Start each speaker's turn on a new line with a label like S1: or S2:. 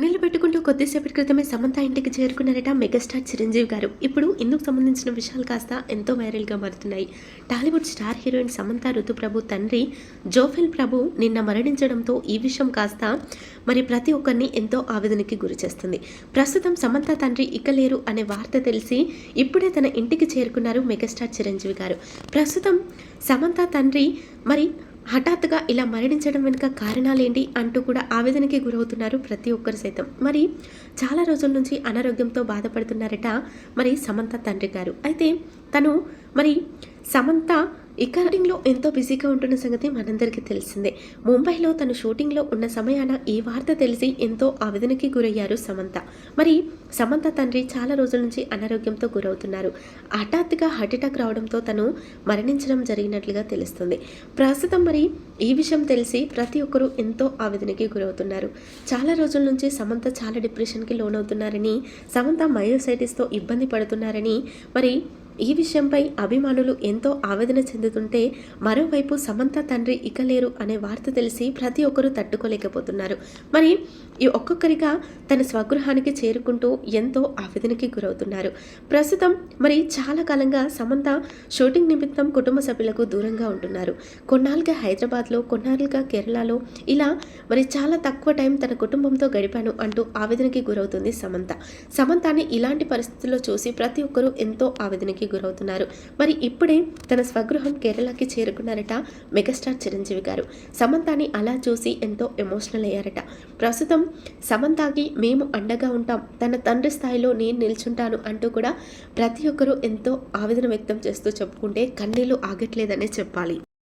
S1: నీళ్ళు పెట్టుకుంటూ కొద్దిసేపటి క్రితమే సమంత ఇంటికి చేరుకున్నారట మెగాస్టార్ చిరంజీవి గారు. ఇప్పుడు ఇందుకు సంబంధించిన విషయాలు కాస్త ఎంతో వైరల్గా మారుతున్నాయి. Tollywood star heroine Samantha Ruth Prabhu తండ్రి జోఫెల్ ప్రభు నిన్న మరణించడంతో ఈ విషయం కాస్త మరి ప్రతి ఒక్కరిని ఎంతో ఆవేదనకి గురి చేస్తుంది. ప్రస్తుతం సమంత తండ్రి ఇక లేరు అనే వార్త తెలిసి ఇప్పుడే తన ఇంటికి చేరుకున్నారు మెగాస్టార్ చిరంజీవి గారు. ప్రస్తుతం సమంత తండ్రి మరి హఠాత్తుగా ఇలా మరణించడం వెనుక కారణాలేంటి అంటూ కూడా ఆవేదనకి గురవుతున్నారు ప్రతి ఒక్కరు సైతం. మరి చాలా రోజుల నుంచి అనారోగ్యంతో బాధపడుతున్నారట మరి సమంత తండ్రి గారు. అయితే తను మరి సమంత ఇకార్డింగ్లో ఎంతో బిజీగా ఉంటున్న సంగతి మనందరికీ తెలిసిందే. ముంబైలో తను షూటింగ్లో ఉన్న సమయాన ఈ వార్త తెలిసి ఎంతో ఆవేదనకి గురయ్యారు సమంత. మరి సమంత తండ్రి చాలా రోజుల నుంచి అనారోగ్యంతో గురవుతున్నారు. హఠాత్తుగా హార్ట్అటాక్ రావడంతో తను మరణించడం జరిగినట్లుగా తెలుస్తుంది. ప్రస్తుతం మరి ఈ విషయం తెలిసి ప్రతి ఒక్కరూ ఎంతో ఆవేదనకి గురవుతున్నారు. చాలా రోజుల నుంచి సమంత చాలా డిప్రెషన్కి లోనవుతున్నారని సమంత మయోసైటిస్తో ఇబ్బంది పడుతున్నారని మరి ఈ విషయంపై అభిమానులు ఎంతో ఆవేదన చెందుతుంటే మరోవైపు సమంత తండ్రి ఇక లేరు అనే వార్త తెలిసి ప్రతి ఒక్కరూ తట్టుకోలేకపోతున్నారు. మరి ఈ ఒక్కొక్కరిగా తన స్వగృహానికి చేరుకుంటూ ఎంతో ఆవేదనకి గురవుతున్నారు. ప్రస్తుతం మరి చాలా కాలంగా సమంత షూటింగ్ నిమిత్తం కుటుంబ సభ్యులకు దూరంగా ఉంటున్నారు. కొన్నాళ్ళుగా హైదరాబాద్లో కొన్నాళ్ళుగా కేరళలో ఇలా మరి చాలా తక్కువ టైం తన కుటుంబంతో గడిపాను అంటూ ఆవేదనకి గురవుతుంది సమంత. సమంతాని ఇలాంటి పరిస్థితుల్లో చూసి ప్రతి ఒక్కరూ ఎంతో ఆవేదనకి గురవుతున్నారు. మరి ఇప్పుడే తన స్వగృహం కేరళకి చేరుకున్నారట మెగాస్టార్ చిరంజీవి గారు. సమంతాని అలా చూసి ఎంతో ఎమోషనల్ అయ్యారట. ప్రస్తుతం సమంతాకి మేము అండగా ఉంటాం. తన తండ్రి స్థాయిలో నేను నిల్చుంటాను అంటూ కూడా ప్రతి ఒక్కరూ ఎంతో ఆవేదన వ్యక్తం చేస్తూ చెప్పుకుంటే కన్నీళ్ళు ఆగట్లేదనే చెప్పాలి.